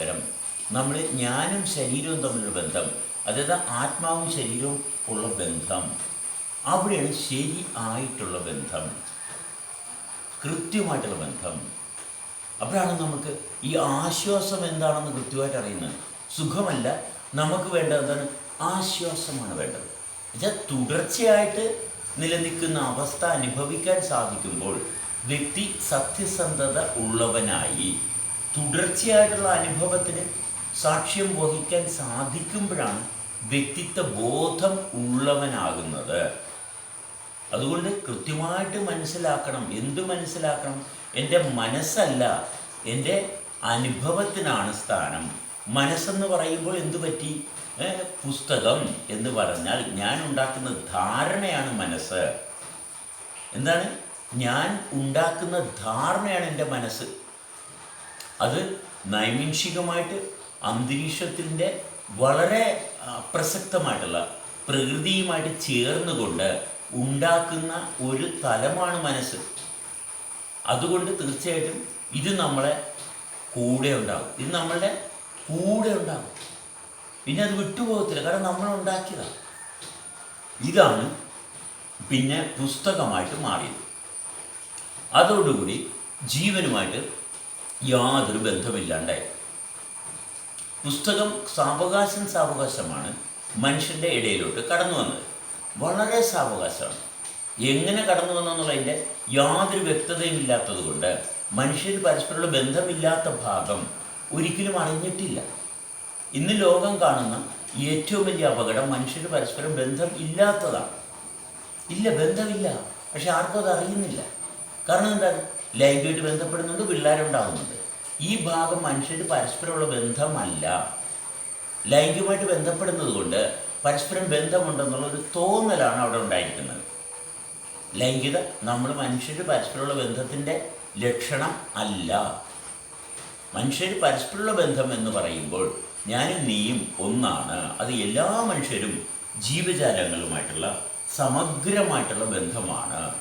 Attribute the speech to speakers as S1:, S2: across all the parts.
S1: പകരം നമ്മൾ ഞാനും ശരീരവും തമ്മിലുള്ള ബന്ധം അതായത് ആത്മാവും ശരീരവും ഉള്ള ബന്ധം അവിടെയാണ് ശരി ആയിട്ടുള്ള ബന്ധം കൃത്യമായിട്ടുള്ള ബന്ധം. അപ്പോഴാണ് നമുക്ക് ഈ ആശ്വാസം എന്താണെന്ന് കൃത്യമായിട്ട് അറിയുന്നത്. സുഖമല്ല നമുക്ക് വേണ്ട എന്താണ്? ആശ്വാസമാണ് വേണ്ടത്. എന്നുവെച്ചാൽ തുടർച്ചയായിട്ട് നിലനിൽക്കുന്ന അവസ്ഥ അനുഭവിക്കാൻ സാധിക്കുമ്പോൾ വ്യക്തി സത്യസന്ധത ഉള്ളവനായി തുടർച്ചയായിട്ടുള്ള അനുഭവത്തിന് സാക്ഷ്യം വഹിക്കാൻ സാധിക്കുമ്പോഴാണ് വ്യക്തിത്വ ബോധം ഉള്ളവനാകുന്നത്. അതുകൊണ്ട് കൃത്യമായിട്ട് മനസ്സിലാക്കണം. എന്ത് മനസ്സിലാക്കണം? എന്റെ മനസ്സല്ല. എന്റെ അനുഭവത്തിനാണ് സ്ഥാനം. മനസ്സെന്ന് പറയുമ്പോൾ എന്തു പറ്റി? പുസ്തകം എന്ന് പറഞ്ഞാൽ ഞാൻ ഉണ്ടാക്കുന്ന ധാരണയാണ് മനസ്സ്. എന്താണ്? ഞാൻ ഉണ്ടാക്കുന്ന ധാരണയാണ് എന്റെ മനസ്സ്. അത് നൈമിൻഷികമായിട്ട് അന്തരീക്ഷത്തിന്റെ വളരെ പ്രസക്തമായിട്ടുള്ള പ്രകൃതിയുമായിട്ട് ചേർന്നുകൊണ്ട് ഉണ്ടാക്കുന്ന ഒരു തലമാണ് മനസ്സ്. അതുകൊണ്ട് തീർച്ചയായിട്ടും ഇത് നമ്മളെ കൂടെ ഉണ്ടാകും. ഇത് നമ്മളുടെ കൂടെ ഉണ്ടാകും. പിന്നെ അത് വിട്ടുപോകത്തില്ല. കാരണം നമ്മൾ ഉണ്ടാക്കിയതാണ്. ഇതാണ് പിന്നെ പുസ്തകമായിട്ട് മാറിയത്. അതോടുകൂടി ജീവനുമായിട്ട് യാതൊരു ബന്ധമില്ലാണ്ടായി. പുസ്തകം സാവകാശം സാവകാശമാണ്. മനുഷ്യന്റെ ഇടയിലോട്ട് കടന്നു വന്നത്. വളരെ സാവകാശമാണ്. എങ്ങനെ കടന്നു വന്നെന്നുള്ളതിന്റെ യാതൊരു വ്യക്തതയും ഇല്ലാത്തത് കൊണ്ട് മനുഷ്യർ പരസ്പരമുള്ള ബന്ധമില്ലാത്ത ഭാഗം ഒരിക്കലും അറിഞ്ഞിട്ടില്ല ഇന്ന് ലോകം കാണുന്ന ഏറ്റവും വലിയ അപകടം മനുഷ്യർ പരസ്പരം ബന്ധം ഇല്ലാത്തതാണ്. ഇല്ല ബന്ധമില്ല. പക്ഷെ ആർക്കും അത് അറിയുന്നില്ല. കാരണം എന്താണ്? ലൈംഗികമായിട്ട് ബന്ധപ്പെടുന്നുണ്ട് പിള്ളേരുണ്ടാകുന്നുണ്ട് ഈ ഭാഗം മനുഷ്യർ പരസ്പരമുള്ള ബന്ധമല്ല. ലൈംഗികമായിട്ട് ബന്ധപ്പെടുന്നത് കൊണ്ട് പരസ്പരം ബന്ധമുണ്ടെന്നുള്ള ഒരു തോന്നലാണ് അവിടെ ഉണ്ടായിരിക്കുന്നത്. ലൈംഗികത നമ്മൾ മനുഷ്യർ പരസ്പരമുള്ള ബന്ധത്തിന്റെ ലക്ഷണം അല്ല. മനുഷ്യർ പരസ്പരമുള്ള ബന്ധം എന്ന് പറയുമ്പോൾ ഞാനും നീയും ഒന്നാണ്. അത് എല്ലാ മനുഷ്യരും ജീവജാലങ്ങളുമായിട്ടുള്ള സമഗ്രമായിട്ടുള്ള ബന്ധമാണ്.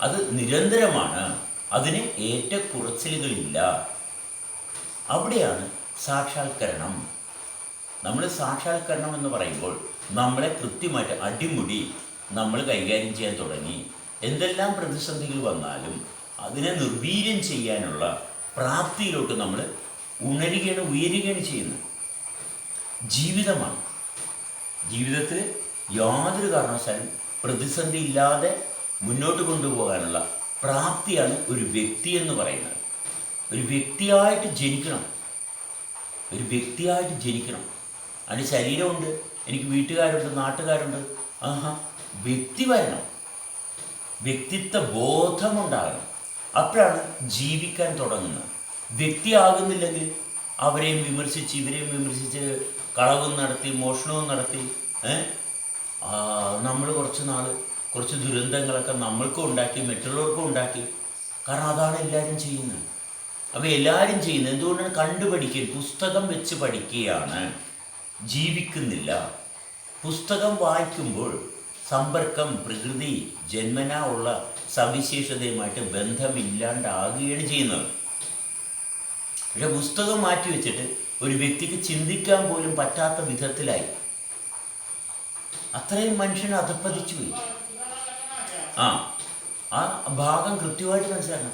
S1: അത് നിരന്തരമാണ്. അതിന് ഏറ്റക്കുറച്ചിലുകളില്ല. അവിടെയാണ് സാക്ഷാത്കരണം. നമ്മൾ സാക്ഷാത്കരണം എന്ന് പറയുമ്പോൾ നമ്മളെ കൃത്യമായിട്ട് അടിമുടി നമ്മൾ കൈകാര്യം ചെയ്യാൻ തുടങ്ങി. എന്തെല്ലാം പ്രതിസന്ധികൾ വന്നാലും അതിനെ നിർവീര്യം ചെയ്യാനുള്ള പ്രാപ്തിയിലോട്ട് നമ്മൾ ഉണരുകയാണ് ഉയരുകയാണ് ചെയ്യുന്നത്. ജീവിതമാണ്. ജീവിതത്തിൽ യാതൊരു കാരണവശാലും പ്രതിസന്ധി ഇല്ലാതെ മുന്നോട്ട് കൊണ്ടുപോകാനുള്ള പ്രാപ്തിയാണ് ഒരു വ്യക്തി എന്ന് പറയുന്നത്. ഒരു വ്യക്തിയായിട്ട് ജനിക്കണം. ഒരു വ്യക്തിയായിട്ട് ജനിക്കണം. അതിന് ശരീരമുണ്ട് എനിക്ക് വീട്ടുകാരുണ്ട് നാട്ടുകാരുണ്ട്. ആഹാ വ്യക്തി വരണം. വ്യക്തിത്വ ബോധമുണ്ടാകണം അപ്പോഴാണ് ജീവിക്കാൻ തുടങ്ങുന്നത്. വ്യക്തിയാകുന്നില്ലെങ്കിൽ അവരെയും വിമർശിച്ച് ഇവരെയും വിമർശിച്ച് കളവും നടത്തി മോഷണവും നടത്തി നമ്മൾ കുറച്ച് നാൾ കുറച്ച് ദുരന്തങ്ങളൊക്കെ നമ്മൾക്കും ഉണ്ടാക്കി മറ്റുള്ളവർക്കും ഉണ്ടാക്കി. കാരണം അതാണ് എല്ലാവരും ചെയ്യുന്നത്. അപ്പോൾ എല്ലാവരും ചെയ്യുന്നത് എന്തുകൊണ്ടാണ്? കണ്ടുപഠിക്കുക പുസ്തകം വെച്ച് പഠിക്കുകയാണ്. ജീവിക്കുന്നില്ല. പുസ്തകം വായിക്കുമ്പോൾ സമ്പർക്കം പ്രകൃതി ജന്മന ഉള്ള സവിശേഷതയുമായിട്ട് ബന്ധമില്ലാണ്ടാകുകയാണ് ചെയ്യുന്നത്. പക്ഷെ പുസ്തകം മാറ്റി വെച്ചിട്ട് ഒരു വ്യക്തിക്ക് ചിന്തിക്കാൻ പോലും പറ്റാത്ത വിധത്തിലായി. അത്രയും മനുഷ്യൻ അധപ്പതിച്ചു പോയി. ആ ആ ഭാഗം കൃത്യമായിട്ട് മനസ്സിലാക്കണം.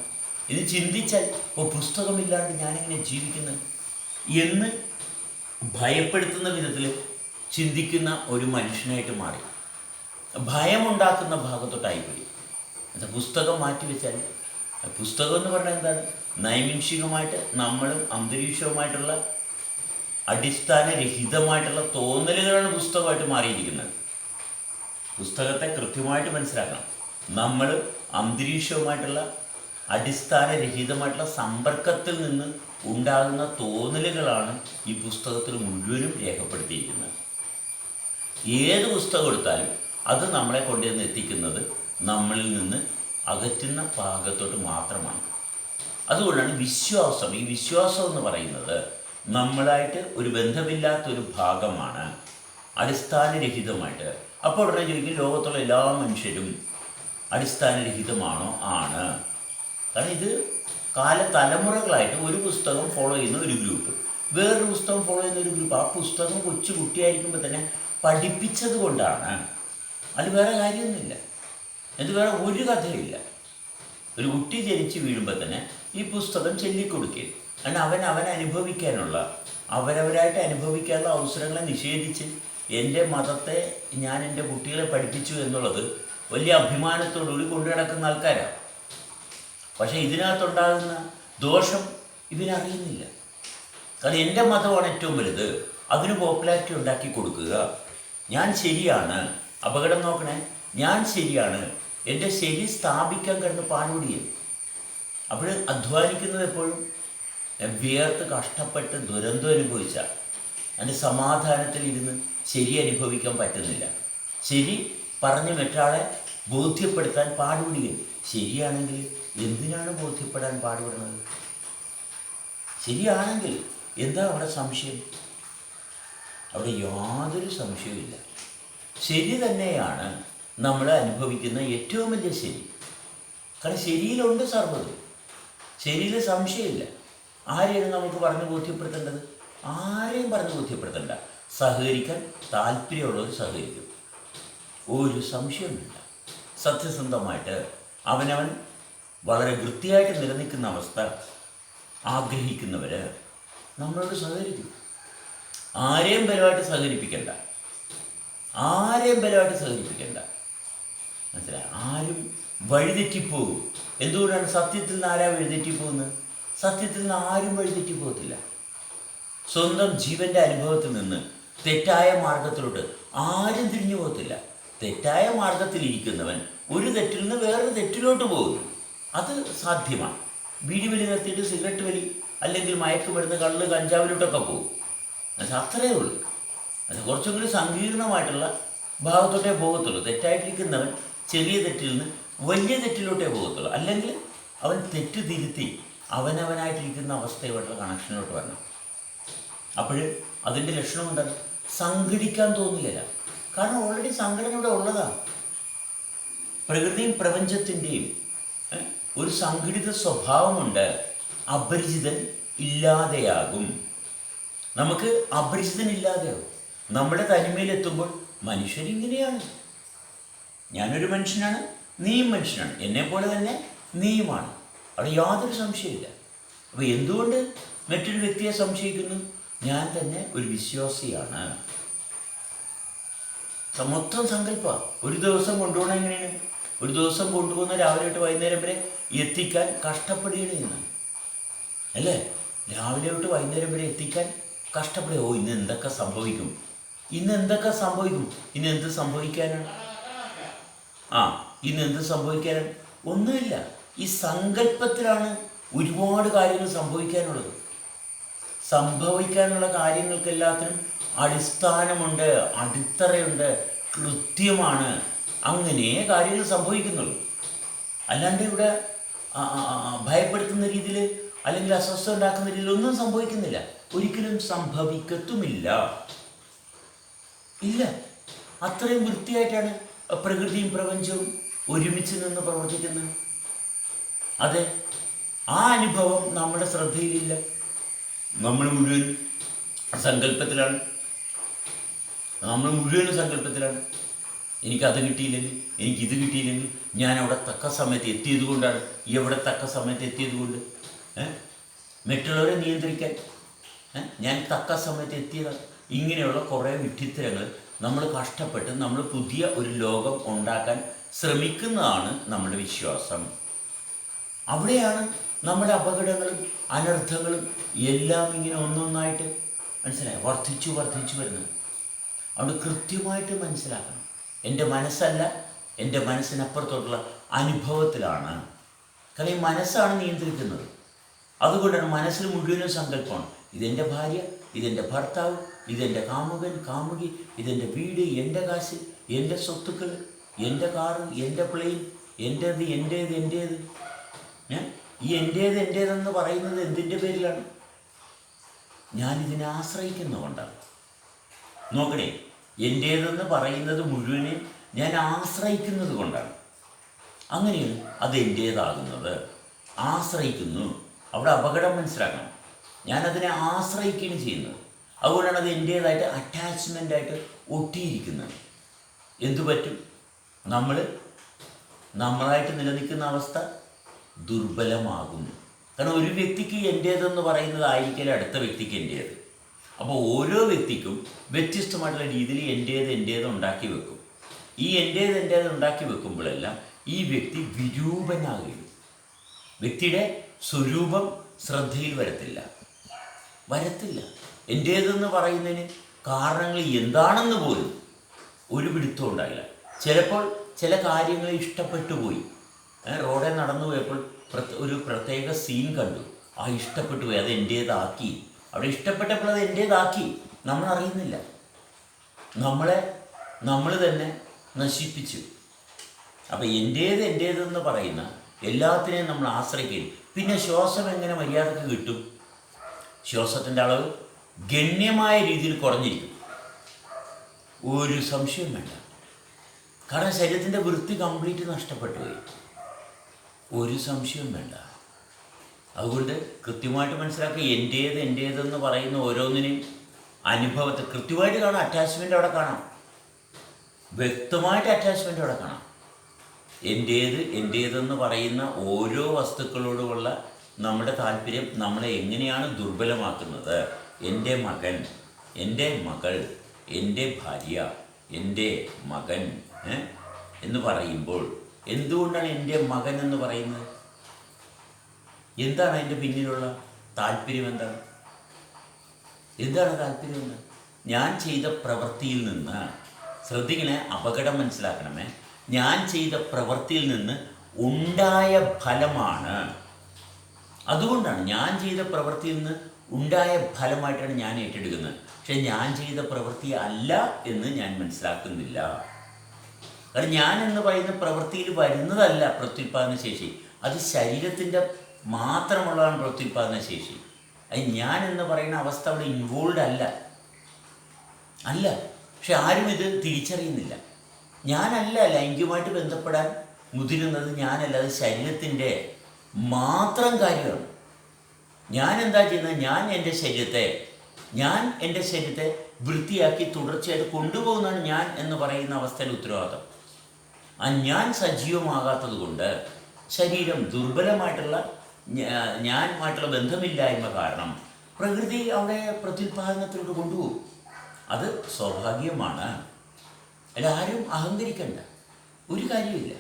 S1: ഇത് ചിന്തിച്ചാൽ ഓ പുസ്തകമില്ലാണ്ട് ഞാനിങ്ങനെ ജീവിക്കുന്നത് എന്ന് ഭയപ്പെടുത്തുന്ന വിധത്തിൽ ചിന്തിക്കുന്ന ഒരു മനുഷ്യനായിട്ട് മാറി. ഭയമുണ്ടാക്കുന്ന ഭാഗത്തോട്ടായിപ്പോയി. അത് പുസ്തകം മാറ്റി വെച്ചാൽ പുസ്തകം എന്ന് പറഞ്ഞാൽ എന്താണ്? നൈമിഷികമായിട്ട് നമ്മളും അന്തരീക്ഷവുമായിട്ടുള്ള അടിസ്ഥാനരഹിതമായിട്ടുള്ള തോന്നലുകളാണ് പുസ്തകമായിട്ട് മാറിയിരിക്കുന്നത്. പുസ്തകത്തെ കൃത്യമായിട്ട് മനസ്സിലാക്കണം. നമ്മൾ അന്തരീക്ഷവുമായിട്ടുള്ള അടിസ്ഥാനരഹിതമായിട്ടുള്ള സമ്പർക്കത്തിൽ നിന്ന് ഉണ്ടാകുന്ന തോന്നലുകളാണ് ഈ പുസ്തകത്തിൽ മുഴുവനും രേഖപ്പെടുത്തിയിരിക്കുന്നത്. ഏത് പുസ്തകം എടുത്താലും അത് നമ്മളെ കൊണ്ടുവന്ന് എത്തിക്കുന്നത് നമ്മളിൽ നിന്ന് അകറ്റുന്ന ഭാഗത്തോട്ട് മാത്രമാണ്. അതുകൊണ്ടാണ് വിശ്വാസം. ഈ വിശ്വാസം എന്ന് പറയുന്നത് നമ്മളായിട്ട് ഒരു ബന്ധമില്ലാത്തൊരു ഭാഗമാണ്. അടിസ്ഥാനരഹിതമായിട്ട്. അപ്പോൾ ഉടനെ ചോദിക്കും ലോകത്തുള്ള എല്ലാ മനുഷ്യരും അടിസ്ഥാനരഹിതമാണോ? ആണ്. കാരണം ഇത് കാല തലമുറകളായിട്ട് ഒരു പുസ്തകം ഫോളോ ചെയ്യുന്ന ഒരു ഗ്രൂപ്പ് വേറൊരു പുസ്തകം ഫോളോ ചെയ്യുന്ന ഒരു ഗ്രൂപ്പ് ആ പുസ്തകം കൊച്ചു കുട്ടിയായിരിക്കുമ്പോൾ തന്നെ പഠിപ്പിച്ചത് കൊണ്ടാണ്. അത് വേറെ കാര്യമൊന്നുമില്ല. എന്ത് വേറെ ഒരു കഥയില്ല ഒരു കുട്ടി ജനിച്ച് വീഴുമ്പോൾ തന്നെ ഈ പുസ്തകം ചൊല്ലിക്കൊടുക്കുക കാരണം അവൻ അവൻ അനുഭവിക്കാനുള്ള അവരവരായിട്ട് അനുഭവിക്കാനുള്ള അവസരങ്ങളെ നിഷേധിച്ച് എന്റെ മതത്തെ ഞാൻ എന്റെ കുട്ടികളെ പഠിപ്പിച്ചു എന്നുള്ളത് വലിയ അഭിമാനത്തോടുകൂടി കൊണ്ടു നടക്കുന്ന ആൾക്കാരാണ് പക്ഷേ ഇതിനകത്തുണ്ടാകുന്ന ദോഷം ഇവനറിയുന്നില്ല കാരണം എന്റെ മതമാണ് ഏറ്റവും വലുത്. അതിന് പോപ്പുലാരിറ്റി ഉണ്ടാക്കി കൊടുക്കുക. ഞാൻ ശരിയാണ്. അപകടം നോക്കണേ. ഞാൻ ശരിയാണ്. എന്റെ ശരി സ്ഥാപിക്കാൻ കിടന്ന് പാടുപടിയും അപ്പോൾ അധ്വാനിക്കുന്നത് എപ്പോഴും വിയർത്ത് കഷ്ടപ്പെട്ട് ദുരന്തം അനുഭവിച്ച. അതിന്റെ സമാധാനത്തിൽ ഇരുന്ന് ശരി അനുഭവിക്കാൻ പറ്റുന്നില്ല. ശരി പറഞ്ഞ് മറ്റൊരാളെ ബോധ്യപ്പെടുത്താൻ പാടുപെടുകയും. ശരിയാണെങ്കിൽ എന്തിനാണ് ബോധ്യപ്പെടാൻ പാടുപെടുന്നത്? ശരിയാണെങ്കിൽ എന്താ അവിടെ സംശയം? അവിടെ യാതൊരു സംശയവുമില്ല. ശരി തന്നെയാണ് നമ്മൾ അനുഭവിക്കുന്ന ഏറ്റവും വലിയ ശരി. കാരണം ശരിയിലുണ്ട് സർവതും. ശരിയിൽ സംശയമില്ല. ആരെയാണ് നമുക്ക് പറഞ്ഞ് ബോധ്യപ്പെടുത്തേണ്ടത്? ആരെയും പറഞ്ഞ് ബോധ്യപ്പെടുത്തേണ്ട. സഹകരിക്കാൻ താല്പര്യമുള്ളവർ സഹകരിക്കും. ഒരു സംശയവുമില്ല. സത്യസന്ധമായിട്ട് അവനവൻ വളരെ വൃത്തിയായിട്ട് നിലനിൽക്കുന്ന അവസ്ഥ ആഗ്രഹിക്കുന്നവർ നമ്മളോട് സഹകരിക്കും. ആരെയും ബലമായിട്ട് സഹകരിപ്പിക്കണ്ട. ആരെയും ബലമായിട്ട് സഹകരിപ്പിക്കണ്ട. മനസ്സിലായി? ആരും വഴിതെറ്റിപ്പോകും. എന്തുകൊണ്ടാണ് സത്യത്തിൽ നിന്ന് ആരാ വഴിതെറ്റിപ്പോകുന്നത്? സത്യത്തിൽ നിന്ന് ആരും വഴിതെറ്റിപ്പോകത്തില്ല. സ്വന്തം ജീവന്റെ അനുഭവത്തിൽ നിന്ന് തെറ്റായ മാർഗത്തിലോട്ട് ആരും തിരിഞ്ഞു പോകത്തില്ല തെറ്റായ മാർഗത്തിൽ ഇരിക്കുന്നവൻ ഒരു തെറ്റിൽ നിന്ന് വേറൊരു തെറ്റിലോട്ട് പോകുന്നു. അത് സാധ്യമാണ്. ബീഡി വലി നിർത്തിയിട്ട് സിഗരറ്റ് വലി അല്ലെങ്കിൽ മയക്കുമരുന്ന് കള്ള് കഞ്ചാവിലോട്ടൊക്കെ പോകും. അത് അത്രയേ ഉള്ളൂ. അത് കുറച്ചും കൂടി സങ്കീർണമായിട്ടുള്ള ഭാഗത്തോട്ടേ പോകത്തുള്ളൂ. തെറ്റായിട്ടിരിക്കുന്നവൻ ചെറിയ തെറ്റിൽ നിന്ന് വലിയ തെറ്റിലോട്ടേ പോകത്തുള്ളൂ. അല്ലെങ്കിൽ അവൻ തെറ്റ് തിരുത്തി അവനവനായിട്ടിരിക്കുന്ന അവസ്ഥയുമായിട്ടുള്ള കണക്ഷനിലോട്ട് വരണം. അപ്പോൾ അതിന്റെ ലക്ഷണം എന്താണ് സംഘടിക്കാൻ തോന്നുകയില്ല കാരണം ഓൾറെഡി സംഘടന ഇവിടെ ഉള്ളതാണ്. പ്രകൃതിയും പ്രപഞ്ചത്തിന്റെയും ഒരു സംഘടിത സ്വഭാവമുണ്ട്. അപരിചിതൻ ഇല്ലാതെയാകും. നമുക്ക് അപരിചിതൻ ഇല്ലാതെയാകും നമ്മുടെ തനിമയിലെത്തുമ്പോൾ മനുഷ്യരിങ്ങനെയാണ് ഞാനൊരു മനുഷ്യനാണ് നീയും മനുഷ്യനാണ്. എന്നെപ്പോലെ തന്നെ നീയുമാണ്. അവിടെ യാതൊരു സംശയമില്ല അപ്പോൾ എന്തുകൊണ്ട് മറ്റൊരു വ്യക്തിയെ സംശയിക്കുന്നു? ഞാൻ തന്നെ ഒരു വിശ്വാസിയാണ്. മൊത്തം സങ്കല്പ ഒരു ദിവസം കൊണ്ടുപോകണം എങ്ങനെയാണ്? ഒരു ദിവസം കൊണ്ടുപോകുന്ന രാവിലെ തൊട്ട് വൈകുന്നേരം വരെ എത്തിക്കാൻ കഷ്ടപ്പെടുകയാണ് അല്ലേ? രാവിലെ തൊട്ട് വൈകുന്നേരം വരെ എത്തിക്കാൻ കഷ്ടപ്പെടുക. ഓ ഇന്ന് എന്തൊക്കെ സംഭവിക്കും? ഇന്ന് എന്തൊക്കെ സംഭവിക്കും? ഇന്ന് എന്ത് സംഭവിക്കാനാണ്? ആ ഇന്ന് എന്ത് സംഭവിക്കാനാണ്? ഒന്നുമില്ല. ഈ സങ്കല്പത്തിലാണ് ഒരുപാട് കാര്യങ്ങൾ സംഭവിക്കാനുള്ളത്. സംഭവിക്കാനുള്ള കാര്യങ്ങൾക്കെല്ലാത്തിനും അടിസ്ഥാനമുണ്ട് അടിത്തറയുണ്ട് കൃത്യമാണ്. അങ്ങനെ കാര്യങ്ങൾ സംഭവിക്കുന്നുള്ളൂ. അല്ലാണ്ട് ഇവിടെ ഭയപ്പെടുത്തുന്ന രീതിയിൽ അല്ലെങ്കിൽ അസ്വസ്ഥ ഉണ്ടാക്കുന്ന രീതിയിൽ ഒന്നും സംഭവിക്കുന്നില്ല. ഒരിക്കലും സംഭവിക്കത്തുമില്ല. ഇല്ല. അത്രയും വൃത്തിയായിട്ടാണ് പ്രകൃതിയും പ്രപഞ്ചവും ഒരുമിച്ച് നിന്ന് പ്രവർത്തിക്കുന്നത്. അതെ ആ അനുഭവം നമ്മുടെ ശ്രദ്ധയിലില്ല. നമ്മൾ മുഴുവൻ സങ്കല്പത്തിലാണ്. നമ്മൾ മുഴുവൻ സങ്കല്പത്തിലാണ്. എനിക്കത് കിട്ടിയില്ലെങ്കിൽ എനിക്കിത് കിട്ടിയില്ലെങ്കിൽ ഞാൻ അവിടെ തക്ക സമയത്ത് എത്തിയത് കൊണ്ടാണ് എവിടെ തക്ക സമയത്ത് എത്തിയത് കൊണ്ട് മറ്റുള്ളവരെ നിയന്ത്രിക്കാൻ ഞാൻ തക്ക സമയത്ത് എത്തിയതാണ് ഇങ്ങനെയുള്ള കുറേ വിഡ്ഢിത്തരങ്ങൾ നമ്മൾ കഷ്ടപ്പെട്ട് നമ്മൾ പുതിയ ഒരു ലോകം ഉണ്ടാക്കാൻ ശ്രമിക്കുന്നതാണ് നമ്മുടെ വിശ്വാസം. അവിടെയാണ് നമ്മുടെ അപകടങ്ങളും അനർത്ഥങ്ങളും എല്ലാം ഇങ്ങനെ ഒന്നൊന്നായിട്ട് മനസ്സിലായി വർദ്ധിച്ചു വർദ്ധിച്ചു വരുന്നത്. അവിടെ കൃത്യമായിട്ട് മനസ്സിലാക്കണം. എന്റെ മനസ്സല്ല എന്റെ മനസ്സിനപ്പുറത്തോട്ടുള്ള അനുഭവത്തിലാണ്. കാരണം ഈ മനസ്സാണ് നിയന്ത്രിക്കുന്നത്. അതുകൊണ്ടാണ് മനസ്സിൽ മുഴുവനും സങ്കല്പമാണ്. ഇതെന്റെ ഭാര്യ ഇതെന്റെ ഭർത്താവ് ഇതെന്റെ കാമുകൻ കാമുകി ഇതെന്റെ വീട് എന്റെ കാശ് എന്റെ സ്വത്തുക്കൾ എന്റെ കാറ് എന്റെ പ്ലെയിൻ എന്റേത് എന്റേത് എന്റേത്. ഈ എന്റേത് എന്റേതെന്ന് പറയുന്നത് എന്തിന്റെ പേരിലാണ്? ഞാനിതിനെ ആശ്രയിക്കുന്നതുകൊണ്ടാണ്. നോക്കണേ എന്റേതെന്ന് പറയുന്നത് മുഴുവനെ ഞാൻ ആശ്രയിക്കുന്നത് കൊണ്ടാണ്. അങ്ങനെയാണ് അത് എന്റേതാകുന്നത് ആശ്രയിക്കുന്നു. അവിടെ അപകടം മനസ്സിലാക്കണം. ഞാനതിനെ ആശ്രയിക്കുകയും ചെയ്യുന്നത്. അതുകൊണ്ടാണ് അത് എന്റേതായിട്ട് അറ്റാച്ച്മെന്റായിട്ട് ഒട്ടിയിരിക്കുന്നത്. എന്തു പറ്റും? നമ്മൾ നമ്മളായിട്ട് നിലനിൽക്കുന്ന അവസ്ഥ ദുർബലമാകുന്നു. കാരണം ഒരു വ്യക്തിക്ക് എന്റേതെന്ന് പറയുന്നതായിരിക്കില്ല അടുത്ത വ്യക്തിക്ക് എന്റേത് അപ്പോൾ ഓരോ വ്യക്തിക്കും വ്യത്യസ്തമായിട്ടുള്ള രീതിയിൽ എന്റേത് എന്റേത് ഉണ്ടാക്കി വെക്കും. ഈ എന്റേത് എന്റേത് ഉണ്ടാക്കി വെക്കുമ്പോഴെല്ലാം ഈ വ്യക്തി വിരൂപനാകുകയും വ്യക്തിയുടെ സ്വരൂപം ശ്രദ്ധയിൽ വരത്തില്ല. വരത്തില്ല. എന്റേതെന്ന് പറയുന്നതിന് കാരണങ്ങൾ എന്താണെന്ന് പോലും ഒരു പിടുത്തം ഉണ്ടായില്ല ചിലപ്പോൾ ചില കാര്യങ്ങൾ ഇഷ്ടപ്പെട്ടു പോയി. റോഡേ റോഡിൽ നടന്നു പോയപ്പോൾ ഒരു പ്രത്യേക സീൻ കണ്ടു. ആ ഇഷ്ടപ്പെട്ടു പോയി അത് എന്റേതാക്കി അവിടെ ഇഷ്ടപ്പെട്ടപ്പോൾ അത് എന്റേതാക്കി. നമ്മൾ അറിയുന്നില്ല. നമ്മളെ നമ്മൾ തന്നെ നശിപ്പിച്ചു. അപ്പം എന്റേത് എന്റേതെന്ന് പറയുന്ന എല്ലാത്തിനെയും നമ്മൾ ആശ്രയിക്കുകയും പിന്നെ ശ്വാസം എങ്ങനെ മര്യാദയ്ക്ക് കിട്ടും? ശ്വാസത്തിന്റെ അളവ് ഗണ്യമായ രീതിയിൽ കുറഞ്ഞിരിക്കും. ഒരു സംശയം വേണ്ട. കാരണം ശരീരത്തിന്റെ വൃത്തി കംപ്ലീറ്റ് നഷ്ടപ്പെട്ടു പോയി. ഒരു സംശയവും വേണ്ട. അതുകൊണ്ട് കൃത്യമായിട്ട് മനസ്സിലാക്കുക എന്റേത് എന്റേതെന്ന് പറയുന്ന ഓരോന്നിനെയും അനുഭവത്തെ കൃത്യമായിട്ട് കാണാം. അറ്റാച്ച്മെന്റ് അവിടെ കാണാം. വ്യക്തമായിട്ട് അറ്റാച്ച്മെന്റ് അവിടെ കാണാം. എന്റേത് എന്റേതെന്ന് പറയുന്ന ഓരോ വസ്തുക്കളോടുമുള്ള നമ്മുടെ താല്പര്യം നമ്മളെ എങ്ങനെയാണ് ദുർബലമാക്കുന്നത്? എന്റെ മകൻ എന്റെ മകൾ എന്റെ ഭാര്യ എന്റെ മകൻ എന്ന് പറയുമ്പോൾ എന്തുകൊണ്ടാണ് എന്റെ മകൻ എന്ന് പറയുന്നത്? എന്താണ് അതിന്റെ പിന്നിലുള്ള താല്പര്യം എന്താണ്? എന്താണ് താല്പര്യം ഞാൻ ചെയ്ത പ്രവൃത്തിയിൽ നിന്ന് ശ്രദ്ധിക്കണേ അപകടം മനസ്സിലാക്കണമേ. ഞാൻ ചെയ്ത പ്രവൃത്തിയിൽ നിന്ന് ഉണ്ടായ ഫലമാണ്. അതുകൊണ്ടാണ് ഞാൻ ചെയ്ത പ്രവൃത്തിയിൽ നിന്ന് ഉണ്ടായ ഫലമായിട്ടാണ് ഞാൻ ഏറ്റെടുക്കുന്നത്. പക്ഷെ ഞാൻ ചെയ്ത പ്രവൃത്തി അല്ല എന്ന് ഞാൻ മനസ്സിലാക്കുന്നില്ല. കാരണം ഞാൻ എന്ന് പറയുന്ന പ്രവൃത്തിയിൽ വരുന്നതല്ല പ്രത്യുൽപാദന ശേഷി. അത് ശരീരത്തിന്റെ മാത്രമുള്ളതാണ് പ്രത്യുൽപാദന ശേഷി. അത് ഞാൻ എന്ന് പറയുന്ന അവസ്ഥ അവിടെ ഇൻവോൾവ് അല്ല. അല്ല. പക്ഷെ ആരും ഇത് തിരിച്ചറിയുന്നില്ല. ഞാനല്ല ലൈംഗികമായിട്ട് ബന്ധപ്പെടാൻ മുതിരുന്നത് ഞാനല്ല അത് ശരീരത്തിന്റെ മാത്രം കാര്യമാണ്. ഞാൻ എന്താ ചെയ്യുന്നത്? ഞാൻ എന്റെ ശരീരത്തെ ഞാൻ എന്റെ ശരീരത്തെ വൃത്തിയാക്കി തുടർച്ചയായിട്ട് കൊണ്ടുപോകുന്നതാണ് ഞാൻ എന്ന് പറയുന്ന അവസ്ഥയുടെ ഉത്തരവാദിത്തം ആ ഞാൻ സജീവമാകാത്തത് കൊണ്ട് ശരീരം ദുർബലമായിട്ടുള്ള ഞാനുമായിട്ടുള്ള ബന്ധമില്ലായ്മ കാരണം പ്രകൃതി അവിടെ പ്രത്യുൽപാദനത്തിലോട്ട് കൊണ്ടുപോകും. അത് സ്വാഭാവികമാണ്. അല്ല ആരും അഹങ്കരിക്കണ്ട. ഒരു കാര്യമില്ല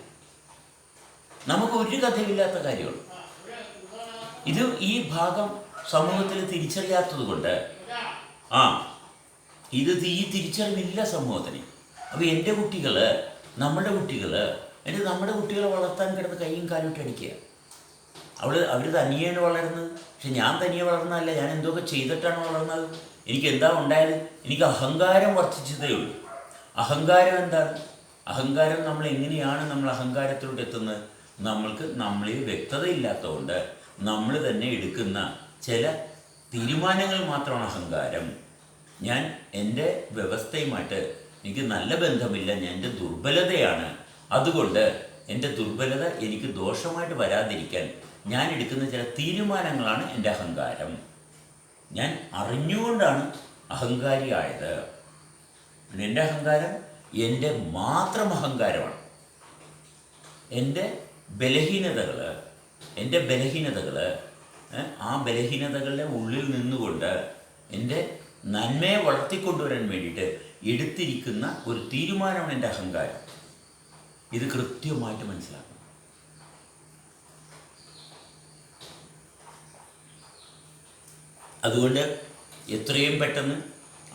S1: നമുക്ക് ഒരു കഥയില്ലാത്ത കാര്യമാണ് ഇത് ഈ ഭാഗം സമൂഹത്തിൽ തിരിച്ചറിയാത്തത് കൊണ്ട് ആ ഇത് ഈ തിരിച്ചറിവില്ല സമൂഹത്തിന്. അപ്പോൾ എന്റെ കുട്ടികൾ നമ്മുടെ കുട്ടികൾ എന്റെ നമ്മുടെ കുട്ടികളെ വളർത്താൻ കിടന്ന് കൈയും കാലും ഇട്ട് അടിക്കുക. അവൾ അവർ തനിയാണ് വളരുന്നത് പക്ഷെ ഞാൻ തനിയെ വളർന്നതല്ല ഞാൻ എന്തൊക്കെ ചെയ്തിട്ടാണ് വളർന്നത്? എനിക്ക് എന്താ ഉണ്ടായത്? എനിക്ക് അഹങ്കാരം വർദ്ധിച്ചതേ ഉള്ളൂ. അഹങ്കാരം എന്താണ്? അഹങ്കാരം നമ്മൾ എങ്ങനെയാണ് നമ്മൾ അഹങ്കാരത്തിലൂടെ എത്തുന്നത്? നമ്മൾക്ക് നമ്മളിൽ വ്യക്തതയില്ലാത്തതുകൊണ്ട് നമ്മൾ തന്നെ എടുക്കുന്ന ചില തീരുമാനങ്ങൾ മാത്രമാണ് അഹങ്കാരം. ഞാൻ എന്റെ വ്യവസ്ഥയുമായിട്ട് എനിക്ക് നല്ല ബന്ധമില്ല ഞാൻ എന്റെ ദുർബലതയാണ്. അതുകൊണ്ട് എന്റെ ദുർബലത എനിക്ക് ദോഷമായിട്ട് വരാതിരിക്കാൻ ഞാൻ എടുക്കുന്ന ചില തീരുമാനങ്ങളാണ് എന്റെ അഹങ്കാരം. ഞാൻ അറിഞ്ഞുകൊണ്ടാണ് അഹങ്കാരിയായത്. എന്റെ അഹങ്കാരം എന്റെ മാത്രം അഹങ്കാരമാണ്. എന്റെ ബലഹീനതകൾ എന്റെ ബലഹീനതകൾ ആ ബലഹീനതകളുടെ ഉള്ളിൽ നിന്നുകൊണ്ട് എന്റെ നന്മയെ വളർത്തിക്കൊണ്ടുവരാൻ വേണ്ടിയിട്ട് എടുത്തിരിക്കുന്ന ഒരു തീരുമാനമാണ് എന്റെ അഹങ്കാരം. ഇത് കൃത്യമായിട്ട് മനസ്സിലാക്കണം. അതുകൊണ്ട് എത്രയും പെട്ടെന്ന്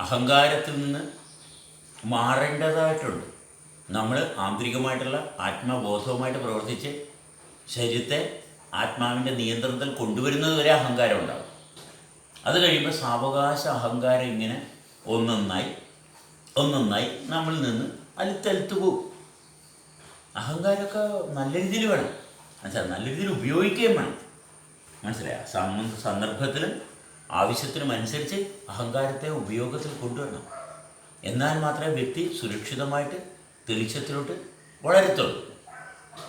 S1: അഹങ്കാരത്തിൽ നിന്ന് മാറേണ്ടതായിട്ടുണ്ട്. നമ്മൾ ആന്തരികമായിട്ടുള്ള ആത്മബോധവുമായിട്ട് പ്രവർത്തിച്ച് ശരീരത്തെ ആത്മാവിന്റെ നിയന്ത്രണത്തിൽ കൊണ്ടുവരുന്നത് വരെ അഹങ്കാരം ഉണ്ടാകും അത് കഴിയുമ്പോൾ സാവകാശ അഹങ്കാരം ഇങ്ങനെ ഒന്നൊന്നായി ഒന്നൊന്നായി നമ്മളിൽ നിന്ന് അലുത്തലുത്ത് പോകും. അഹങ്കാരമൊക്കെ നല്ല രീതിയിൽ വേണം. മനസ്സിലായി നല്ല രീതിയിൽ ഉപയോഗിക്കുകയും വേണം. മനസ്സിലായ? സന്ദർഭത്തിലും ആവശ്യത്തിനും അനുസരിച്ച് അഹങ്കാരത്തെ ഉപയോഗത്തിൽ കൊണ്ടുവരണം. എന്നാൽ മാത്രമേ വ്യക്തി സുരക്ഷിതമായിട്ട് തെളിച്ചത്തിലോട്ട് വളരത്തുള്ളൂ.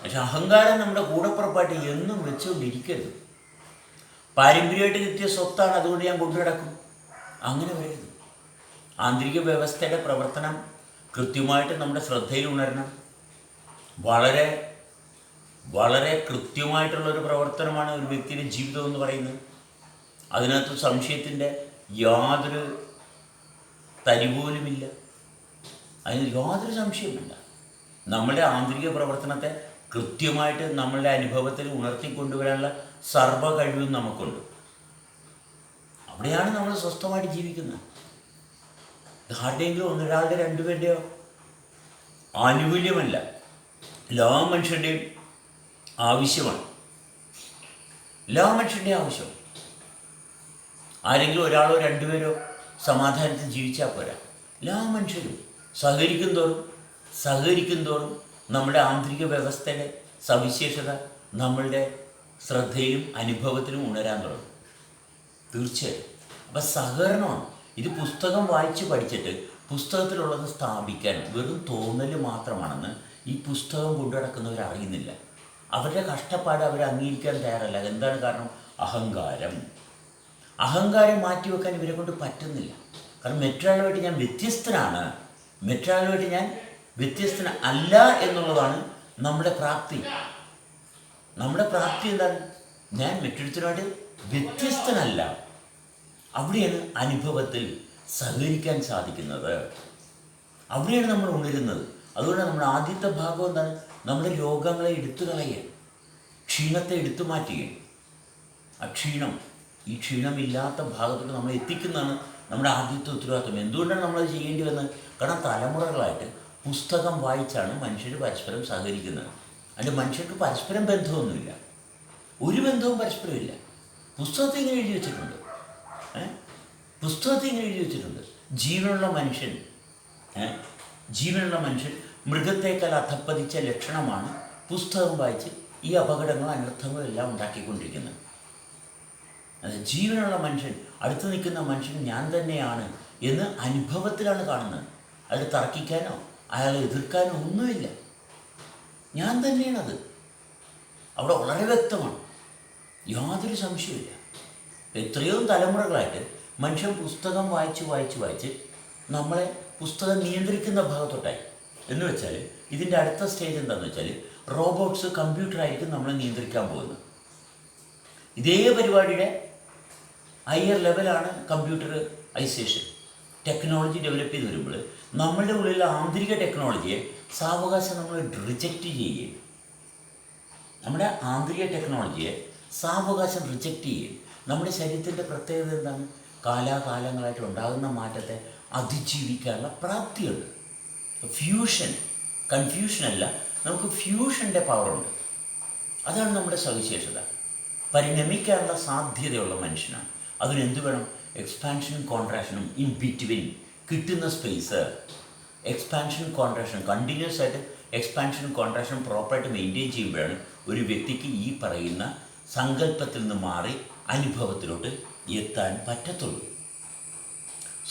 S1: പക്ഷെ അഹങ്കാരം നമ്മുടെ കൂടപ്പുറപ്പായിട്ട് എന്നും വെച്ചുകൊണ്ടിരിക്കരുത്. പാരമ്പര്യമായിട്ട് കിട്ടിയ സ്വത്താണ് അതുകൊണ്ട് ഞാൻ കൊണ്ടുനടക്കും അങ്ങനെ വരരുത്. ആന്തരിക വ്യവസ്ഥയുടെ പ്രവർത്തനം കൃത്യമായിട്ട് നമ്മുടെ ശ്രദ്ധയിൽ ഉണരണം. വളരെ വളരെ കൃത്യമായിട്ടുള്ളൊരു പ്രവർത്തനമാണ് ഒരു വ്യക്തിയുടെ ജീവിതം എന്ന് പറയുന്നത്. അതിനകത്ത് സംശയത്തിന്റെ യാതൊരു തരി പോലുമില്ല അതിന് യാതൊരു സംശയമില്ല നമ്മുടെ ആന്തരിക പ്രവർത്തനത്തെ കൃത്യമായിട്ട് നമ്മളുടെ അനുഭവത്തിൽ ഉണർത്തിക്കൊണ്ടുവരാനുള്ള സർവ കഴിവും നമുക്കുണ്ട്. അവിടെയാണ് നമ്മൾ സ്വസ്ഥമായിട്ട് ജീവിക്കുന്നത്. ആരുടെയെങ്കിലും ഒന്നൊരാളുടെ രണ്ടുപേരുടെയോ? ആനുകൂല്യമല്ല. എല്ലാ മനുഷ്യരുടെയും ആവശ്യമാണ്. എല്ലാ മനുഷ്യരുടെയും ആവശ്യം ആരെങ്കിലും ഒരാളോ രണ്ടുപേരോ സമാധാനത്തിൽ ജീവിച്ചാൽ പോരാ. എല്ലാ മനുഷ്യരും സഹകരിക്കും തോറും സഹകരിക്കും തോറും നമ്മുടെ ആന്തരിക വ്യവസ്ഥയുടെ സവിശേഷത നമ്മളുടെ ശ്രദ്ധയിലും അനുഭവത്തിലും ഉണരാൻ തുടങ്ങും. തീർച്ചയായും. അപ്പം സഹകരണമാണ്. ഇത് പുസ്തകം വായിച്ച് പഠിച്ചിട്ട് പുസ്തകത്തിലുള്ളത് സ്ഥാപിക്കാൻ വെറും തോന്നൽ മാത്രമാണെന്ന് ഈ പുസ്തകം കൊണ്ടുനടക്കുന്നവർ അറിയുന്നില്ല. അവരുടെ കഷ്ടപ്പാട് അവർ അംഗീകരിക്കാൻ തയ്യാറല്ല. എന്താണ് കാരണം? അഹങ്കാരം. അഹങ്കാരം മാറ്റിവെക്കാൻ ഇവരെ കൊണ്ട് പറ്റുന്നില്ല. കാരണം മറ്റൊരാളുമായിട്ട് ഞാൻ വ്യത്യസ്തനാണ്. മറ്റൊരാളുമായിട്ട് ഞാൻ വ്യത്യസ്തന അല്ല എന്നുള്ളതാണ് നമ്മുടെ പ്രാപ്തി. നമ്മുടെ പ്രാപ്തി എന്താണ്? ഞാൻ മറ്റൊരുത്തരുമായിട്ട് വ്യത്യസ്തനല്ല. അവിടെയാണ് അനുഭവത്തിൽ സഹകരിക്കാൻ സാധിക്കുന്നത്. അവിടെയാണ് നമ്മൾ ഉണരുന്നത്. അതുകൊണ്ട് നമ്മുടെ ആദ്യത്തെ ഭാഗം എന്താണ്? നമ്മുടെ രോഗങ്ങളെ എടുത്തു കളയുക ക്ഷീണത്തെ എടുത്തു മാറ്റുകയാണ് ആ ക്ഷീണം ഈ ക്ഷീണമില്ലാത്ത ഭാഗത്തോട്ട് നമ്മൾ എത്തിക്കുന്നതാണ് നമ്മുടെ ആദ്യത്തെ ഉത്തരവാദിത്വം. എന്തുകൊണ്ടാണ് നമ്മളത് ചെയ്യേണ്ടി വന്നത്? കാരണം തലമുറകളായിട്ട് പുസ്തകം വായിച്ചാണ് മനുഷ്യർ പരസ്പരം സഹകരിക്കുന്നത്. അതിന്റെ മനുഷ്യർക്ക് പരസ്പരം ബന്ധമൊന്നുമില്ല. ഒരു ബന്ധവും പരസ്പരമില്ല പുസ്തകത്തിൽ ഇങ്ങനെ എഴുതി വെച്ചിട്ടുണ്ട്? പുസ്തകത്തിൽ ഇങ്ങനെ എഴുതി വെച്ചിട്ടുണ്ട്. ജീവനുള്ള മനുഷ്യൻ. ജീവനുള്ള മനുഷ്യൻ മൃഗത്തേക്കാൾ അധപ്പതിച്ച ലക്ഷണമാണ് പുസ്തകം വായിച്ച് ഈ അപകടങ്ങളും അനർത്ഥങ്ങളും എല്ലാം ഉണ്ടാക്കിക്കൊണ്ടിരിക്കുന്നത്. അത് ജീവനുള്ള മനുഷ്യൻ അടുത്ത് നിൽക്കുന്ന മനുഷ്യൻ ഞാൻ തന്നെയാണ് എന്ന് അനുഭവത്തിലാണ് കാണുന്നത്. അയാൾ തർക്കിക്കാനോ അയാളെ എതിർക്കാനോ ഒന്നുമില്ല. ഞാൻ തന്നെയാണത്. അവിടെ വളരെ വ്യക്തമാണ്. യാതൊരു സംശയമില്ല എത്രയോ തലമുറകളായിട്ട് മനുഷ്യൻ പുസ്തകം വായിച്ച് വായിച്ച് വായിച്ച് നമ്മളെ പുസ്തകം നിയന്ത്രിക്കുന്ന ഭാഗത്തോട്ടായി. എന്ന് വെച്ചാൽ ഇതിന്റെ അടുത്ത സ്റ്റേജ് എന്താണെന്ന് വെച്ചാൽ റോബോട്ട്സ് കമ്പ്യൂട്ടറായിരിക്കും നമ്മളെ നിയന്ത്രിക്കാൻ പോകുന്നത്. ഇതേ പരിപാടിയുടെ ഹയർ ലെവലാണ് കമ്പ്യൂട്ടറൈസേഷൻ ടെക്നോളജി ഡെവലപ്പ് ചെയ്ത് വരുമ്പോൾ നമ്മളുടെ ഉള്ളിലെ ആന്തരിക ടെക്നോളജിയെ സാവകാശം നമ്മൾ റിജക്റ്റ് ചെയ്യുകയും നമ്മുടെ ആന്തരിക ടെക്നോളജിയെ സാവകാശം റിജക്റ്റ് ചെയ്യും നമ്മുടെ ശരീരത്തിന്റെ പ്രത്യേകത എന്താണ്? കാലാകാലങ്ങളായിട്ട് ഉണ്ടാകുന്ന മാറ്റത്തെ അതിജീവിക്കാനുള്ള പ്രാപ്തിയുണ്ട്. ഫ്യൂഷൻ കൺഫ്യൂഷനല്ല നമുക്ക് ഫ്യൂഷന്റെ പവറുണ്ട് അതാണ് നമ്മുടെ സവിശേഷത. പരിണമിക്കാനുള്ള സാധ്യതയുള്ള മനുഷ്യനാണ്. അതിന് എന്ത് വേണം എക്സ്പാൻഷനും കോൺട്രാക്ഷനും ഇൻ ബിറ്റ്വീൻ കിട്ടുന്ന സ്പേസ് എക്സ്പാൻഷനും കോൺട്രാക്ഷനും കണ്ടിന്യൂസ് ആയിട്ട് എക്സ്പാൻഷനും കോൺട്രാക്ഷനും പ്രോപ്പറായിട്ട് മെയിന്റെയിൻ ചെയ്യുമ്പോഴാണ് ഒരു വ്യക്തിക്ക് ഈ പറയുന്ന സങ്കല്പത്തിൽ നിന്ന് മാറി അനുഭവത്തിലോട്ട് എത്താൻ പറ്റത്തുള്ളൂ.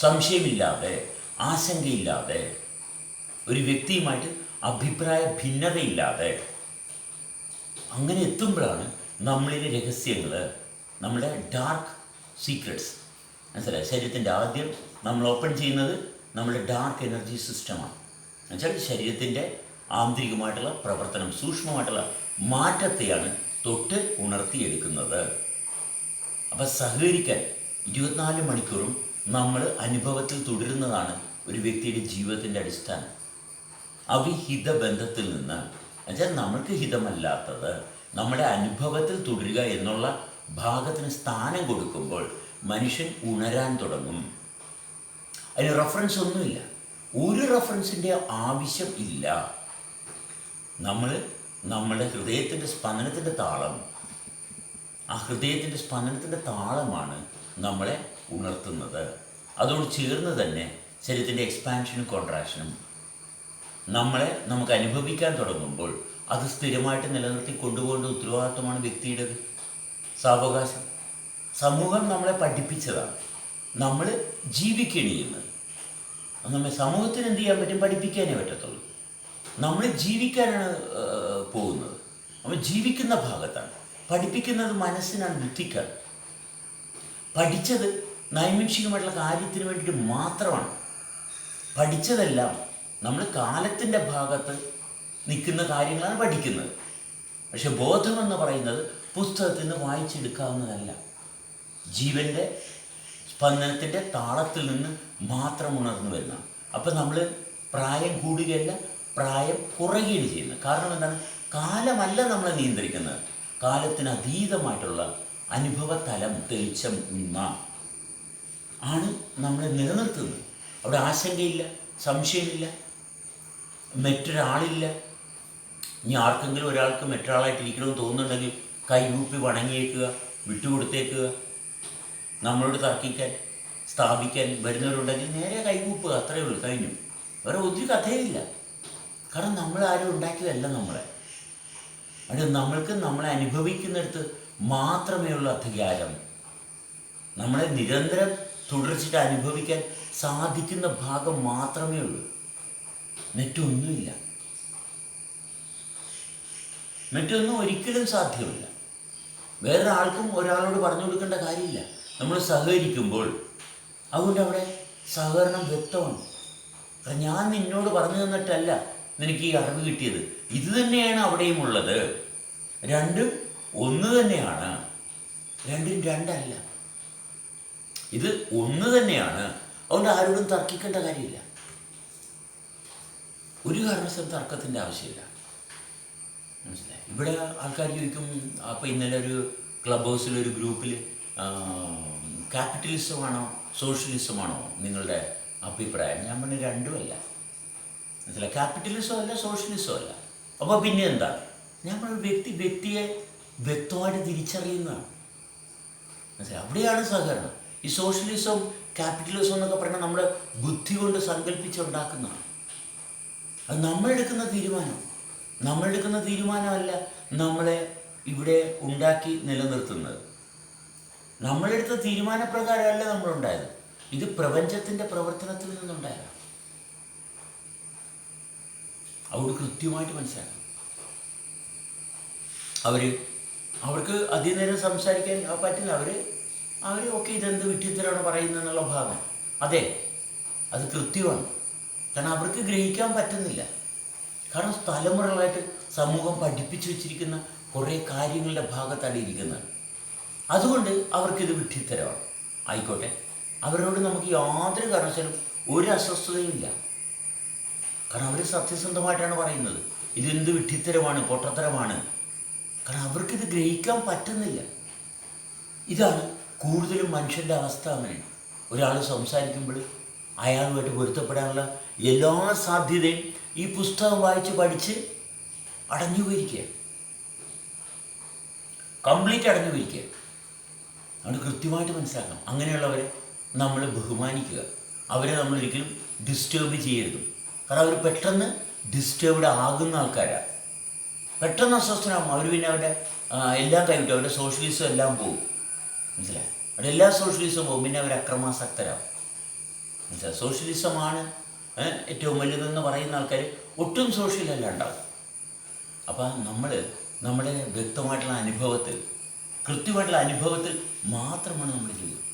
S1: സംശയമില്ലാതെ ആശങ്കയില്ലാതെ ഒരു വ്യക്തിയുമായിട്ട് അഭിപ്രായ ഭിന്നതയില്ലാതെ അങ്ങനെ എത്തുമ്പോഴാണ് നമ്മളിലെ രഹസ്യങ്ങൾ നമ്മുടെ ഡാർക്ക് സീക്രട്സ് മനസ്സിലായി? ശരീരത്തിന്റെ ആദ്യം നമ്മൾ ഓപ്പൺ ചെയ്യുന്നത് നമ്മുടെ ഡാർക്ക് എനർജി സിസ്റ്റമാണ് എന്നുവെച്ചാൽ ശരീരത്തിന്റെ ആന്തരികമായിട്ടുള്ള പ്രവർത്തനം സൂക്ഷ്മമായിട്ടുള്ള മാറ്റത്തെയാണ് തൊട്ട് ഉണർത്തിയെടുക്കുന്നത്. അപ്പം സഹകരിക്കാൻ ഇരുപത്തിനാല് മണിക്കൂറും നമ്മൾ അനുഭവത്തിൽ തുടരുന്നതാണ് ഒരു വ്യക്തിയുടെ ജീവിതത്തിന്റെ അടിസ്ഥാനം. അവിഹിത ബന്ധത്തിൽ നിന്ന് എന്നുവെച്ചാൽ നമ്മൾക്ക് ഹിതമല്ലാത്തത് നമ്മുടെ അനുഭവത്തിൽ തുടരുക എന്നുള്ള ഭാഗത്തിന് സ്ഥാനം കൊടുക്കുമ്പോൾ മനുഷ്യൻ ഉണരാൻ തുടങ്ങും. അതിന് റെഫറൻസ് ഒന്നുമില്ല. ഒരു റെഫറൻസിന്റെ ആവശ്യം ഇല്ല. നമ്മൾ നമ്മുടെ ഹൃദയത്തിന്റെ സ്പന്ദനത്തിന്റെ താളം ആ ഹൃദയത്തിന്റെ സ്പന്ദനത്തിന്റെ താളമാണ് നമ്മളെ ഉണർത്തുന്നത്. അതോട് ചേർന്ന് തന്നെ ശരീരത്തിന്റെ എക്സ്പാൻഷനും കോൺട്രാക്ഷനും നമ്മളെ നമുക്ക് അനുഭവിക്കാൻ തുടങ്ങുമ്പോൾ അത് സ്ഥിരമായിട്ട് നിലനിർത്തി കൊണ്ടുപോകേണ്ട ഉത്തരവാദിത്വമാണ് വ്യക്തിയുടേത്. സാവകാശം. സമൂഹം നമ്മളെ പഠിപ്പിച്ചതാണ്. നമ്മൾ ജീവിക്കുകയാണ് ചെയ്യുന്നത്. നമ്മെ സമൂഹത്തിന് എന്ത് ചെയ്യാൻ പറ്റും? പഠിപ്പിക്കാനേ പറ്റത്തുള്ളൂ. നമ്മൾ ജീവിക്കാനാണ് പോകുന്നത്. നമ്മൾ ജീവിക്കുന്ന ഭാഗത്താണ്. പഠിപ്പിക്കുന്നത് മനസ്സിനാണ് ബുദ്ധിക്കാണ്. പഠിച്ചത് നൈമിഷികമായിട്ടുള്ള കാര്യത്തിന് വേണ്ടിയിട്ട് മാത്രമാണ്. പഠിച്ചതെല്ലാം നമ്മൾ കാലത്തിന്റെ ഭാഗത്ത് നിൽക്കുന്ന കാര്യങ്ങളാണ് പഠിക്കുന്നത്. പക്ഷെ ബോധമെന്ന് പറയുന്നത് പുസ്തകത്തിൽ നിന്ന് വായിച്ചെടുക്കാവുന്നതല്ല. ജീവന്റെ സ്പന്ദനത്തിന്റെ താളത്തിൽ നിന്ന് മാത്രം ഉണർന്നു വരുന്ന അപ്പം നമ്മൾ പ്രായം കൂടുകയല്ല പ്രായം കുറയുകയാണ് ചെയ്യുന്നത്. കാരണം എന്താണ്? കാലമല്ല നമ്മളെ നിയന്ത്രിക്കുന്നത്. കാലത്തിന് അതീതമായിട്ടുള്ള അനുഭവതലം തെളിച്ചം ഉണ്മ ആണ് നമ്മളെ നിലനിർത്തുന്നത്. അവിടെ ആശങ്കയില്ല സംശയമില്ല മറ്റൊരാളില്ല. ഇനി ആർക്കെങ്കിലും ഒരാൾക്ക് മറ്റൊരാളായിട്ട് ഇരിക്കണമെന്ന് തോന്നുന്നുണ്ടെങ്കിൽ കൈ ഊപ്പി വണങ്ങിയേക്കുക വിട്ടുകൊടുത്തേക്കുക നമ്മളോട് തർക്കിക്കാൻ സ്ഥാപിക്കാൻ വരുന്നവരുണ്ടെങ്കിൽ നേരെ കൈകൂപ്പുക അത്രയേ ഉള്ളൂ കഴിഞ്ഞു. വേറെ ഒത്തിരി കഥയില്ല കാരണം നമ്മൾ ആരും ഉണ്ടാക്കിയതല്ല നമ്മളെ. അത് നമ്മൾക്ക് നമ്മളെ അനുഭവിക്കുന്നിടത്ത് മാത്രമേ ഉള്ളൂ അധികാരം നമ്മളെ നിരന്തരം തുടർച്ചിട്ട് അനുഭവിക്കാൻ സാധിക്കുന്ന ഭാഗം മാത്രമേ ഉള്ളൂ. മറ്റൊന്നുമില്ല. മറ്റൊന്നും ഒരിക്കലും സാധ്യമല്ല. വേറൊരാൾക്കും ഒരാളോട് പറഞ്ഞു കൊടുക്കേണ്ട കാര്യമില്ല. നമ്മൾ സഹകരിക്കുമ്പോൾ അതുകൊണ്ട് അവിടെ സഹകരണം വ്യക്തമാണ്. കാരണം ഞാൻ നിന്നോട് പറഞ്ഞു തന്നിട്ടല്ല നിനക്ക് ഈ അറിവ് കിട്ടിയത്. ഇത് തന്നെയാണ് അവിടെയും ഉള്ളത്. രണ്ടും ഒന്ന് തന്നെയാണ്. രണ്ടും രണ്ടല്ല. ഇത് ഒന്ന് തന്നെയാണ്. അതുകൊണ്ട് ആരോടും തർക്കിക്കേണ്ട കാര്യമില്ല. ഒരു കാരണവശാലും തർക്കത്തിന്റെ ആവശ്യമില്ല. ഇവിടെ ആൾക്കാർ ചോദിക്കും അപ്പോൾ ഇന്നലെ ഒരു ക്ലബ് ഒരു ഗ്രൂപ്പിൽ ക്യാപിറ്റലിസമാണോ സോഷ്യലിസമാണോ നിങ്ങളുടെ അഭിപ്രായം? ഞാൻ പറഞ്ഞ രണ്ടുമല്ല മനസ്സിലായി? ക്യാപിറ്റലിസം അല്ല സോഷ്യലിസം അല്ല. അപ്പോൾ പിന്നെ എന്താണ് ഞാൻ പറഞ്ഞ വ്യക്തി വ്യക്തിയെ വ്യക്തമായിട്ട് തിരിച്ചറിയുന്നതാണ്. മനസ്സിലായി? അവിടെയാണ് സഹകരണം. ഈ സോഷ്യലിസം ക്യാപിറ്റലിസം എന്നൊക്കെ പറയുന്നത് നമ്മൾ ബുദ്ധി കൊണ്ട് സങ്കല്പിച്ചുണ്ടാക്കുന്നതാണ്. അത് നമ്മളെടുക്കുന്ന തീരുമാനം. നമ്മളെടുക്കുന്ന തീരുമാനമല്ല നമ്മളെ ഇവിടെ ഉണ്ടാക്കി നിലനിർത്തുന്നത്. നമ്മളെടുത്ത തീരുമാനപ്രകാരമല്ല നമ്മളുണ്ടായത്. ഇത് പ്രപഞ്ചത്തിന്റെ പ്രവർത്തനത്തിൽ നിന്നുണ്ടായതാണ്. അവിടെ കൃത്യമായിട്ട് മനസ്സിലാക്കണം. അവർ അവർക്ക് അതിനേരം നേരം സംസാരിക്കാൻ പറ്റില്ല. അവർ അവർ ഓക്കെ ഇതെന്ത് വിട്ടിത്തരാണ് പറയുന്നത് എന്നുള്ള ഭാഗം അതെ അത് കൃത്യമാണ്. കാരണം അവർക്ക് ഗ്രഹിക്കാൻ പറ്റുന്നില്ല. കാരണം തലമുറകളായിട്ട് സമൂഹം പഠിപ്പിച്ചു വെച്ചിരിക്കുന്ന കുറേ കാര്യങ്ങളുടെ ഭാഗത്താണ് ഇരിക്കുന്നത്. അതുകൊണ്ട് അവർക്കിത് വിഡ്ഢിത്തരമാണ്. ആയിക്കോട്ടെ. അവരോട് നമുക്ക് യാതൊരു കാരണവശാലും ഒരു അസ്വസ്ഥതയും ഇല്ല. കാരണം അവർ സത്യസന്ധമായിട്ടാണ് പറയുന്നത്. ഇതെന്ത് വിഡ്ഢിത്തരമാണ് പൊട്ടത്തരമാണ്. കാരണം അവർക്കിത് ഗ്രഹിക്കാൻ പറ്റുന്നില്ല. ഇതാണ് കൂടുതലും മനുഷ്യന്റെ അവസ്ഥ അങ്ങനെ ഒരാൾ സംസാരിക്കുമ്പോൾ അയാളുമായിട്ട് പൊരുത്തപ്പെടാനുള്ള എല്ലാ സാധ്യതയും ഈ പുസ്തകം വായിച്ച് പഠിച്ച് അടഞ്ഞു പോയിരിക്കുക. കംപ്ലീറ്റ് അടഞ്ഞു പോയിരിക്കുക. അതുകൊണ്ട് കൃത്യമായിട്ട് മനസ്സിലാക്കണം. അങ്ങനെയുള്ളവരെ നമ്മൾ ബഹുമാനിക്കുക. അവരെ നമ്മൾ ഒരിക്കലും ഡിസ്റ്റേബ് ചെയ്യരുത്. കാരണം അവർ പെട്ടെന്ന് ഡിസ്റ്റേബ്ഡ് ആകുന്ന ആൾക്കാരാണ് പെട്ടെന്ന് അസ്വസ്ഥനാകും. അവർ പിന്നെ അവരുടെ എല്ലാം കൈവിട്ടു. അവരുടെ സോഷ്യലിസം എല്ലാം പോകും. മനസ്സിലായി? അവിടെ എല്ലാ സോഷ്യലിസവും പോകും. പിന്നെ അവർ അക്രമാസക്തരാകും. മനസ്സിലായി? സോഷ്യലിസമാണ് ഏറ്റവും വലുതെന്ന് പറയുന്ന ആൾക്കാർ ഒട്ടും സോഷ്യലല്ല ഉണ്ടാവും അപ്പം നമ്മൾ നമ്മുടെ വ്യക്തമായിട്ടുള്ള അനുഭവത്തിൽ കൃത്യമായിട്ടുള്ള അനുഭവത്തിൽ മാത്രമാണ് നമ്മൾ ചെയ്യുക.